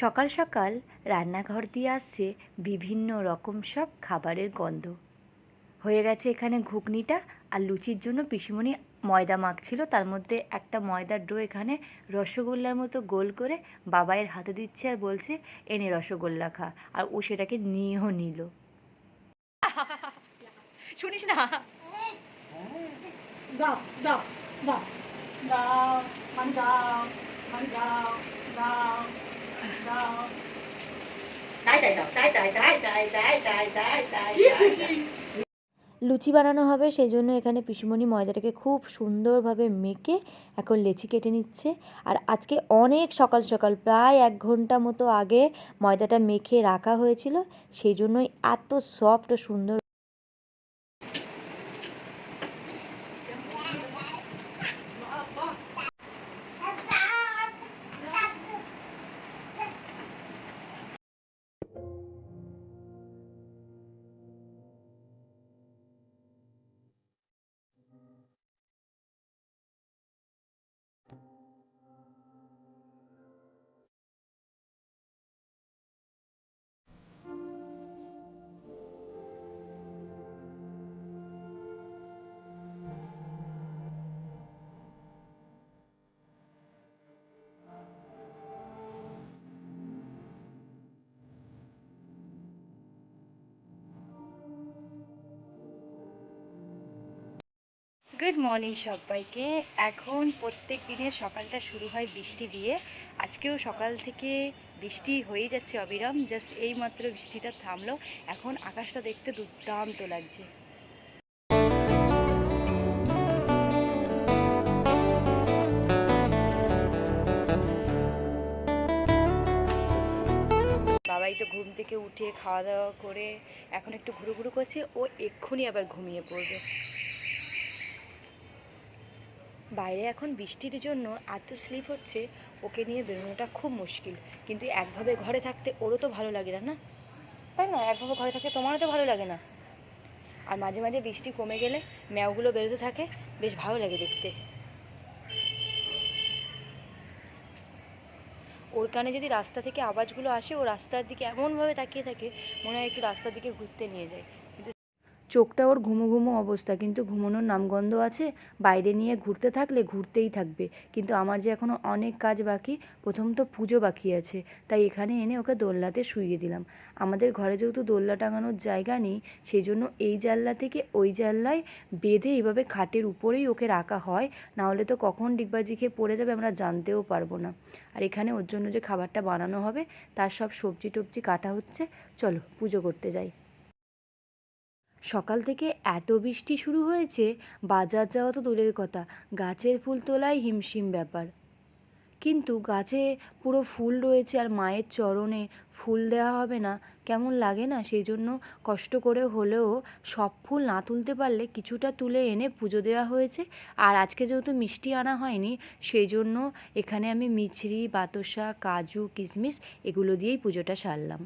সকাল সকাল রান্নাঘর দিয়ে আসছে বিভিন্ন রকম সব খাবারের গন্ধ। হয়ে গেছে এখানে ঘুগনিটা আর লুচির জন্য পিসিমণি ময়দা মাখছিল। তার মধ্যে একটা ময়দার ডো এখানে রসগোল্লার মতো গোল করে বাবাইয়ের হাতে দিচ্ছে আর বলছে এনে রসগোল্লা খা। আর ও সেটাকে নিয়েও নিল। শুনিস না? দাও দাও দাও দাও পানি দাও দাও। লুচি বানানো হবে সেই জন্য এখানে পিসিমণি ময়দাটাকে খুব সুন্দরভাবে মেখে এখন লেচি কেটে নিচ্ছে। আর আজকে অনেক সকাল সকাল, প্রায় এক ঘণ্টা মতো আগে ময়দাটা মেখে রাখা হয়েছিল সেই জন্যই এত সফট ও সুন্দর গুড মর্নিং সবাইকে। এখন প্রত্যেক দিনের সকালটা শুরু হয় বৃষ্টি দিয়ে। আজকেও সকাল থেকে বৃষ্টি হয়েই যাচ্ছে অবিরাম জাস্ট এই মাত্র বৃষ্টিটা থামলো। এখন আকাশটা দেখতে দুর্দান্ত লাগছে। বাবাই তো ঘুম থেকে উঠে খাওয়া দাওয়া করে এখন একটু ঘুরু ঘুরু করছে, ও এক্ষুনি আবার ঘুমিয়ে পড়বে। বাইরে এখন বৃষ্টির জন্য এত স্লিপ হচ্ছে, ওকে নিয়ে বেরোনোটা খুব মুশকিল। কিন্তু একভাবে ঘরে থাকতে ওরও তো ভালো লাগে না না? তাই না? একভাবে ঘরে থাকতে তোমারও তো ভালো লাগে না? আর মাঝে মাঝে বৃষ্টি কমে গেলে ম্যাওগুলো বেরোতে থাকে, বেশ ভালো লাগে দেখতে। ওর কানে যদি রাস্তা থেকে আওয়াজগুলো আসে, ও রাস্তার দিকে এমনভাবে তাকিয়ে থাকে, মনে হয় একটু রাস্তার দিকে ঘুরতে নিয়ে যায়। চোখটা ওর ঘুমো ঘুমো অবস্থা। কিন্তু ঘুমানোর নামগন্ধ আছে, বাইরে নিয়ে ঘুরতে থাকলে ঘুরতেই থাকবে। কিন্তু আমার যে এখনও অনেক কাজ বাকি, প্রথম তো পুজো বাকি আছে। তাই এখানে এনে ওকে দোলনাতে শুইয়ে দিলাম। আমাদের ঘরে যেহেতু দোলনা টাঙানোর জায়গা নেই সেই জন্য এই জানলা থেকে ওই জানলায় বেঁধে এইভাবে খাটের উপরেই ওকে রাখা হয়। না হলে তো কখন ডিগবাজি খেয়ে পড়ে যাবে আমরা জানতেও পারব না। আর এখানে ওর জন্য যে খাবারটা বানানো হবে, তার সব সবজি টবজি কাটা হচ্ছে। চলো পুজো করতে যাই। সকাল থেকে এত বৃষ্টি শুরু হয়েছে, বাজার যাওয়া তো দূরের কথা, গাছের ফুল তোলাই হিমশিম ব্যাপার। কিন্তু গাছে পুরো ফুল রয়েছে আর মায়ের চরণে ফুল দেওয়া হবে না, কেমন লাগে না? সেই জন্য কষ্ট করে হলেও সব ফুল না তুলতে পারলে কিছুটা তুলে এনে পুজো দেওয়া হয়েছে। আর আজকে যেহেতু মিষ্টি আনা হয়নি সেই জন্য এখানে আমি মিছরি, বাতাসা, কাজু, কিশমিশ এগুলো দিয়েই পুজোটা সারলাম।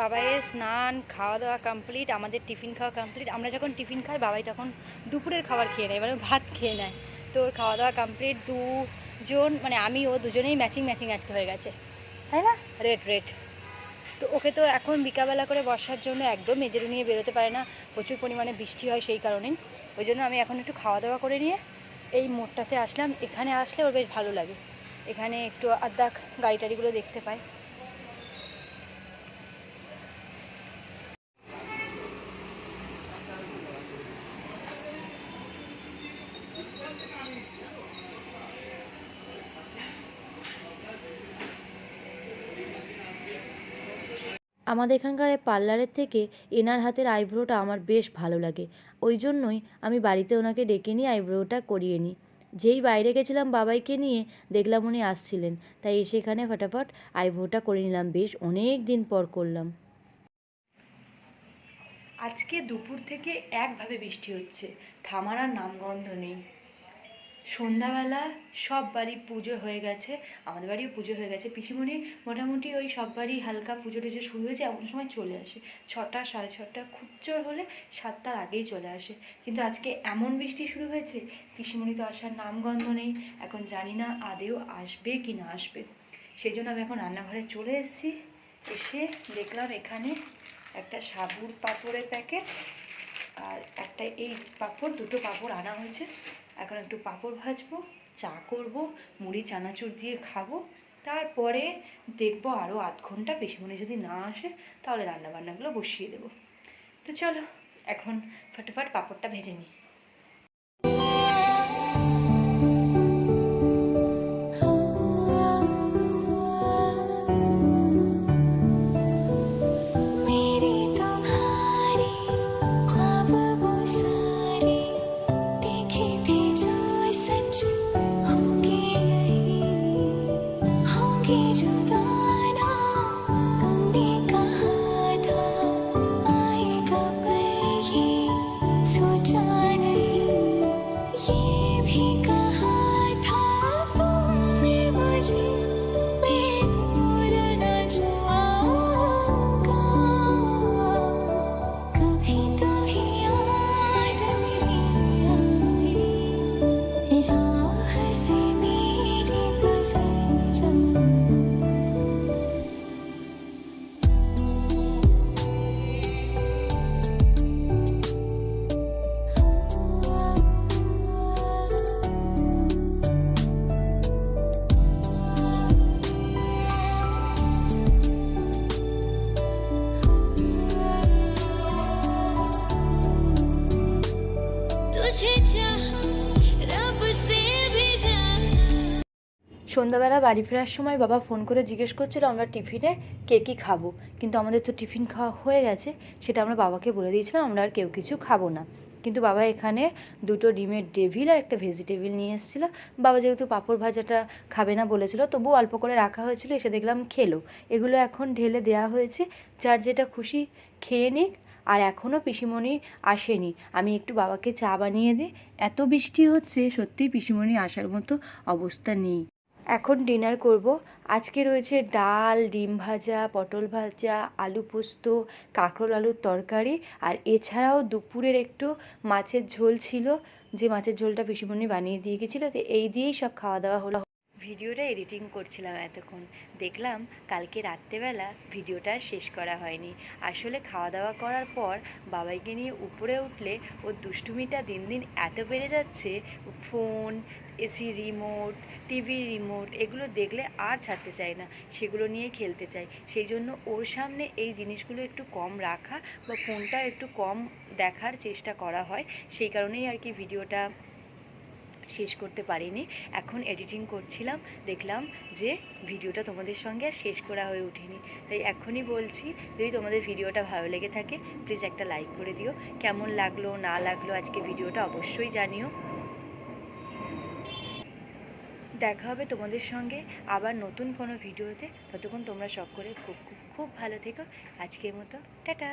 বাবাইয়ের স্নান খাওয়া দাওয়া কমপ্লিট আমাদের টিফিন খাওয়া কমপ্লিট আমরা যখন টিফিন খাই, বাবাই তখন দুপুরের খাবার খেয়ে নেয় মানে ভাত খেয়ে নেয়। তো ওর খাওয়া দাওয়া কমপ্লিট দুজন মানে আমি ও দুজনেই ম্যাচিং ম্যাচিং আজকে হয়ে গেছে। তাই না? রেড রেড তো ওকে তো এখন বিকাবেলা করে বর্ষার জন্য একদম মেজেরু নিয়ে বেরোতে পারে না। প্রচুর পরিমাণে বৃষ্টি হয় সেই কারণেই। ওই জন্য আমি এখন একটু খাওয়া দাওয়া করে নিয়ে এই মোড়টাতে আসলাম। এখানে আসলে ওর বেশ ভালো লাগে। এখানে একটু আদ্যাক গাড়ি টাড়িগুলো দেখতে পাই আমাদের এখানকার পার্লারের থেকে এনার হাতের আইব্রোটা আমার বেশ ভালো লাগে। ওই জন্যই আমি বাড়িতে ওনাকে ডেকে নিয়ে আইব্রোটা করিয়ে নিই। যেই বাইরে গেছিলাম বাবাইকে নিয়ে, দেখলাম উনি আসছিলেন। তাই এসে এখানে ফটাফট আইব্রোটা করে নিলাম। বেশ অনেক দিন পর করলাম। আজকে দুপুর থেকে একভাবে বৃষ্টি হচ্ছে। থামার আর নামগন্ধ নেই। সন্ধ্যাবেলা সব বাড়ি পুজো হয়ে গেছে, আমাদের বাড়িও পুজো হয়ে গেছে। পিসিমণি মোটামুটি ওই সব বাড়ি হালকা পুজো টুজো শুরু হয়েছে, এমন সময় চলে আসে। ছটা, সাড়ে ছটা খুব জোর হলে সাতটার আগেই চলে আসে। কিন্তু আজকে এমন বৃষ্টি শুরু হয়েছে, পিসিমণি তো আসার নামগন্ধ নেই, এখন জানি না আদেও আসবে কি না আসবে। সেই জন্য আমি এখন রান্নাঘরে চলে এসেছি, এসে দেখলাম এখানে একটা সাবুর পাঁপড়ের প্যাকেট আর একটা এই পাঁপড়, দুটো পাঁপড় আনা হয়েছে। এখন একটু পাঁপড় ভাজবো, চা করব, মুড়ি, চানাচুর দিয়ে খাব। তারপরে দেখব আরও আধ ঘণ্টা বেশি মনে যদি না আসে, তাহলে রান্নাবান্নাগুলো বসিয়ে দেবো। তো চলো, এখন ফটাফট পাঁপড়টা ভেজে নিই। সন্ধ্যাবেলা বাড়ি ফেরার সময় বাবা ফোন করে জিজ্ঞেস করছিল, আমরা টিফিনে কে কী খাব? কিন্তু আমাদের তো টিফিন খাওয়া হয়ে গেছে, সেটা আমরা বাবাকে বলে দিয়েছিলাম, আমরা আর কেউ কিছু খাব না। কিন্তু বাবা এখানে দুটো ডিমের ডেভিল আর একটা ভেজিটেবিল নিয়ে এসেছিল। বাবা যেহেতু পাঁপড় ভাজাটা খাবে না বলেছিল তবু অল্প করে রাখা হয়েছিল, এসে দেখলাম খেলো। এগুলো এখন ঢেলে দেওয়া হয়েছে, যার যেটা খুশি খেয়ে নিক। আর এখনও পিসিমণি আসেনি। আমি একটু বাবাকে চা বানিয়ে দিই। এত বৃষ্টি হচ্ছে, সত্যিই পিসিমণি আসার মতো অবস্থা নেই। এখন ডিনার করব। আজকে রয়েছে ডাল, ডিম ভাজা, পটল ভাজা, আলু পোস্ত, কাঁকরোল আলুর তরকারি। আর এছাড়াও দুপুরের একটু মাছের ঝোল ছিল, যে মাছের ঝোলটা পিসিমণি বানিয়ে দিয়ে গেছিল, তো এই দিয়েই সব খাওয়া দাওয়া হলো। ভিডিওটা এডিটিং করছিলাম এতক্ষণ। দেখলাম কালকে রাত্রেবেলা ভিডিওটা শেষ করা হয়নি। আসলে খাওয়া দাওয়া করার পর বাবাইকে নিয়ে উপরে উঠলে ওর দুষ্টুমিটা দিন দিন এত বেড়ে যাচ্ছে, phone AC remote, TV remote, এগুলো দেখলে আর ছাড়তে চায় না। সেগুলো নিয়ে খেলতে চায়। সেই জন্য ওর সামনে এই জিনিসগুলো একটু কম রাখা বা ফোনটা একটু কম দেখার চেষ্টা করা হয়। সেই কারণেই আর কি ভিডিওটা শেষ করতে পারিনি। এখন এডিটিং করছিলাম, দেখলাম যে ভিডিওটা তোমাদের সঙ্গে আর শেষ করা হয়ে ওঠেনি। তাই এখনই বলছি, যদি তোমাদের ভিডিওটা ভালো লেগে থাকে প্লিজ একটা লাইক করে দিও। কেমন লাগল, না লাগল আজকে ভিডিওটা অবশ্যই জানিও। দেখা হবে তোমাদের সঙ্গে আবার নতুন কোনো ভিডিওতে। ততক্ষণ তোমরা সকলে খুব খুব খুব ভালো থেকো। আজকের মতো, টাটা!